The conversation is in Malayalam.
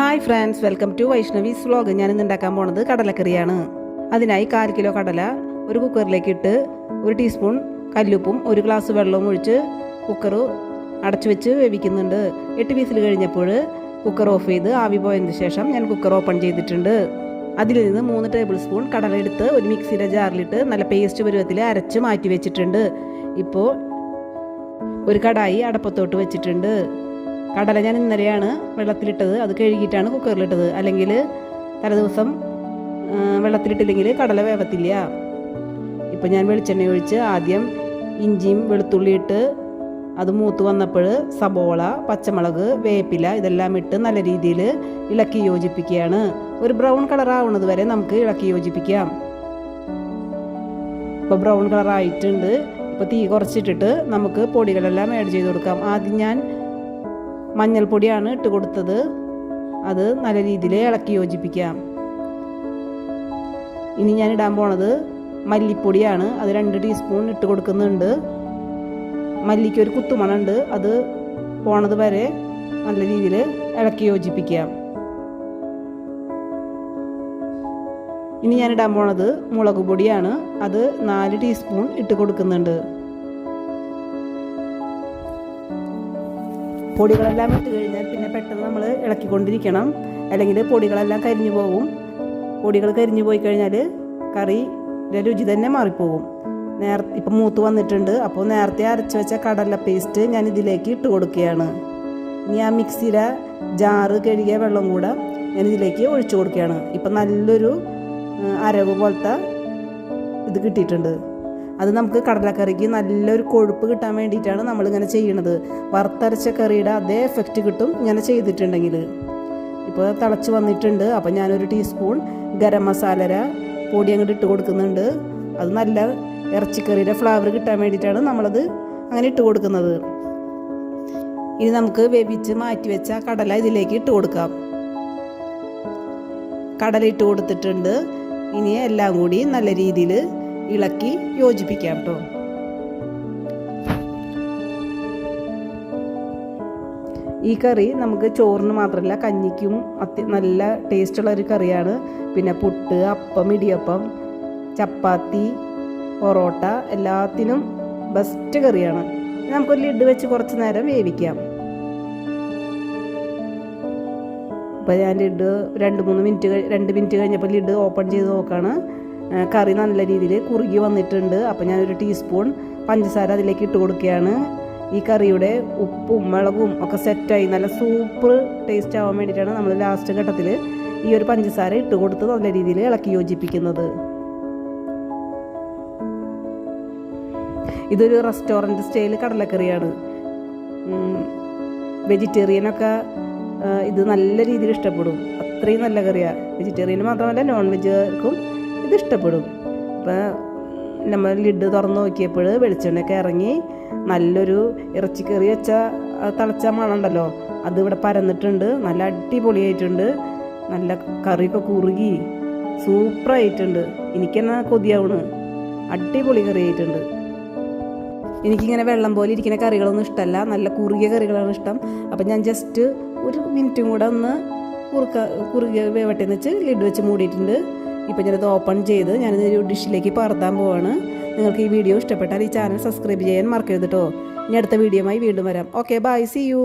Hi friends welcome to Vaishnavi's vlog ഞാൻ ഇന്ന് ഉണ്ടാക്കാൻ പോണത് കടലക്കറിയാണ്. അതിനായി കാൽ കിലോ കടല ഒരു കുക്കറിലേക്ക് ഇട്ട് ഒരു ടീസ്പൂൺ കല്ലുപ്പും ഒരു ഗ്ലാസ് വെള്ളവും ഒഴിച്ച് കുക്കർ അടച്ചു വെച്ച് വേവിക്കുന്നുണ്ട്. എട്ട് വീസിൽ കഴിഞ്ഞപ്പോൾ കുക്കർ ഓഫ് ചെയ്ത് ആവി പോയതിന് ശേഷം ഞാൻ കുക്കർ ഓപ്പൺ ചെയ്തിട്ടുണ്ട്. അതിൽ നിന്ന് മൂന്ന് ടേബിൾ സ്പൂൺ കടല എടുത്ത് ഒരു മിക്സിയുടെ ജാറിലിട്ട് നല്ല പേസ്റ്റ് പരുവത്തിൽ അരച്ച് മാറ്റി വെച്ചിട്ടുണ്ട്. ഇപ്പോൾ ഒരു കടായി അടപ്പത്തോട്ട് വെച്ചിട്ടുണ്ട്. കടല ഞാൻ ഇന്നലെയാണ് വെള്ളത്തിലിട്ടത്. അത് കഴുകിയിട്ടാണ് കുക്കറിലിട്ടത്. അല്ലെങ്കിൽ തലേദിവസം വെള്ളത്തിലിട്ടില്ലെങ്കിൽ കടല വേവത്തില്ല. ഇപ്പം ഞാൻ വെളിച്ചെണ്ണ ഒഴിച്ച് ആദ്യം ഇഞ്ചിയും വെളുത്തുള്ളി ഇട്ട് അത് മൂത്ത് വന്നപ്പോൾ സബോള പച്ചമുളക് വേപ്പില ഇതെല്ലാം ഇട്ട് നല്ല രീതിയിൽ ഇളക്കി യോജിപ്പിക്കുകയാണ്. ഒരു ബ്രൗൺ കളർ ആവുന്നത് വരെ നമുക്ക് ഇളക്കി യോജിപ്പിക്കാം. ഇപ്പോൾ ബ്രൗൺ കളർ ആയിട്ടുണ്ട്. ഇപ്പോൾ തീ കുറച്ചിട്ടിട്ട് നമുക്ക് പൊടികളെല്ലാം ആഡ് ചെയ്ത് കൊടുക്കാം. ആദ്യം ഞാൻ മഞ്ഞൾപ്പൊടിയാണ് ഇട്ട് കൊടുത്തത്. അത് നല്ല രീതിയിൽ ഇളക്കി യോജിപ്പിക്കാം. ഇനി ഞാൻ ഇടാൻ പോണത് മല്ലിപ്പൊടിയാണ്. അത് രണ്ട് ടീസ്പൂൺ ഇട്ട് കൊടുക്കുന്നുണ്ട്. മല്ലിക്ക് ഒരു കുത്തുമണുണ്ട്. അത് പോണത് വരെ നല്ല രീതിയിൽ ഇളക്കി യോജിപ്പിക്കാം. ഇനി ഞാൻ ഇടാൻ പോണത് മുളക് പൊടിയാണ്. അത് നാല് ടീസ്പൂൺ ഇട്ട് കൊടുക്കുന്നുണ്ട്. പൊടികളെല്ലാം ഇട്ട് കഴിഞ്ഞാൽ പിന്നെ പെട്ടെന്ന് നമ്മൾ ഇളക്കിക്കൊണ്ടിരിക്കണം. അല്ലെങ്കിൽ പൊടികളെല്ലാം കരിഞ്ഞു പോകും. പൊടികൾ കരിഞ്ഞു പോയി കഴിഞ്ഞാൽ കറിയുടെ രുചി തന്നെ മാറിപ്പോകും. നേർ ഇപ്പം മൂത്ത് വന്നിട്ടുണ്ട്. അപ്പോൾ നേരത്തെ അരച്ച് വെച്ച കടല പേസ്റ്റ് ഞാൻ ഇതിലേക്ക് ഇട്ട് കൊടുക്കുകയാണ്. ഇനി ആ മിക്സിയിലെ ജാറ് കഴുകിയ വെള്ളം കൂടെ ഞാൻ ഇതിലേക്ക് ഒഴിച്ചു കൊടുക്കുകയാണ്. ഇപ്പം നല്ലൊരു അരവ് പോലത്തെ ഇത് കിട്ടിയിട്ടുണ്ട്. അത് നമുക്ക് കടലക്കറിക്ക് നല്ലൊരു കൊഴുപ്പ് കിട്ടാൻ വേണ്ടിയിട്ടാണ് നമ്മളിങ്ങനെ ചെയ്യണത്. വറുത്തരച്ച കറിയുടെ അതേ എഫക്റ്റ് കിട്ടും ഇങ്ങനെ ചെയ്തിട്ടുണ്ടെങ്കിൽ. ഇപ്പോൾ തിളച്ച് വന്നിട്ടുണ്ട്. അപ്പോൾ ഞാനൊരു ടീസ്പൂൺ ഗരം മസാലര പൊടി അങ്ങോട്ട് ഇട്ട് കൊടുക്കുന്നുണ്ട്. അത് നല്ല ഇറച്ചിക്കറിയുടെ ഫ്ലേവർ കിട്ടാൻ വേണ്ടിയിട്ടാണ് നമ്മളത് അങ്ങനെ ഇട്ട് കൊടുക്കുന്നത്. ഇനി നമുക്ക് വേവിച്ച് മാറ്റി വെച്ച കടല ഇതിലേക്ക് ഇട്ട് കൊടുക്കാം. കടല ഇട്ട് കൊടുത്തിട്ടുണ്ട്. ഇനി എല്ലാം കൂടി നല്ല രീതിയിൽ ഇളക്കി യോജിപ്പിക്കാം കേട്ടോ ഈ കറി നമുക്ക് ചോറിന് മാത്രമല്ല കഞ്ഞിക്കും അത്യ നല്ല ടേസ്റ്റുള്ള ഒരു കറിയാണ്. പിന്നെ പുട്ട് അപ്പം ഇടിയപ്പം ചപ്പാത്തി പൊറോട്ട എല്ലാത്തിനും ബെസ്റ്റ് കറിയാണ്. നമുക്കൊരു ലിഡ് വെച്ച് കുറച്ച് നേരം വേവിക്കാം. അപ്പോൾ ഞാൻ ലിഡ് രണ്ട് മൂന്ന് മിനിറ്റ് രണ്ട് മിനിറ്റ് കഴിഞ്ഞപ്പോൾ ലിഡ് ഓപ്പൺ ചെയ്ത് നോക്കാണ്. ആ, കറി നല്ല രീതിയിൽ കുറുകി വന്നിട്ടുണ്ട്. അപ്പോൾ ഞാനൊരു ടീസ്പൂൺ പഞ്ചസാര അതിലേക്ക് ഇട്ട് കൊടുക്കുകയാണ്. ഈ കറിയുടെ ഉപ്പും മുളകും ഒക്കെ സെറ്റായി നല്ല സൂപ്പർ ടേസ്റ്റ് ആവാൻ വേണ്ടിയിട്ടാണ് നമ്മൾ ലാസ്റ്റ് ഘട്ടത്തിൽ ഈ ഒരു പഞ്ചസാര ഇട്ട് കൊടുത്ത് നല്ല രീതിയിൽ ഇളക്കി യോജിപ്പിക്കുന്നത്. ഇതൊരു റെസ്റ്റോറന്റ് സ്റ്റൈൽ കടലക്കറിയാണ്. വെജിറ്റേറിയനൊക്കെ ഇത് നല്ല രീതിയിൽ ഇഷ്ടപ്പെടും. അത്രയും നല്ല കറിയാണ് വെജിറ്റേറിയൻ മാത്രമല്ല നോൺ വെജുകാർക്കും ഇത് ഇഷ്ടപ്പെടും അപ്പം നമ്മൾ ലിഡ് തുറന്ന് നോക്കിയപ്പോൾ വെളിച്ചെണ്ണയൊക്കെ ഇറങ്ങി നല്ലൊരു ഇറച്ചിക്കറി വെച്ച തിളച്ച മണമുണ്ടല്ലോ അത് ഇവിടെ പരന്നിട്ടുണ്ട്. നല്ല അടിപൊളിയായിട്ടുണ്ട്. നല്ല കറിയൊക്കെ കുറുകി സൂപ്പറായിട്ടുണ്ട് എനിക്കെന്നാ കൊതിയാവണ്. അടിപൊളി കറി ആയിട്ടുണ്ട്. എനിക്കിങ്ങനെ വെള്ളം പോലെ ഇരിക്കുന്ന കറികളൊന്നും ഇഷ്ടമല്ല നല്ല കുറുകിയ കറികളാണ് ഇഷ്ടം. അപ്പം ഞാൻ ജസ്റ്റ് ഒരു മിനിറ്റും കൂടെ ഒന്ന് കുറുക്ക കുറുകിയ വേവട്ടെന്ന് വെച്ച് ലിഡ് വെച്ച് മൂടിയിട്ടുണ്ട്. ഇപ്പം ഞാനത് ഓപ്പൺ ചെയ്ത് ഒരു ഡിഷിലേക്ക് പറത്താൻ പോവാണ്. നിങ്ങൾക്ക് ഈ വീഡിയോ ഇഷ്ടപ്പെട്ടാൽ ഈ ചാനൽ സബ്സ്ക്രൈബ് ചെയ്യാൻ മറക്കരുത് കേട്ടോ ഇനി അടുത്ത വീഡിയോയുമായി വീണ്ടും വരാം. Okay bye C U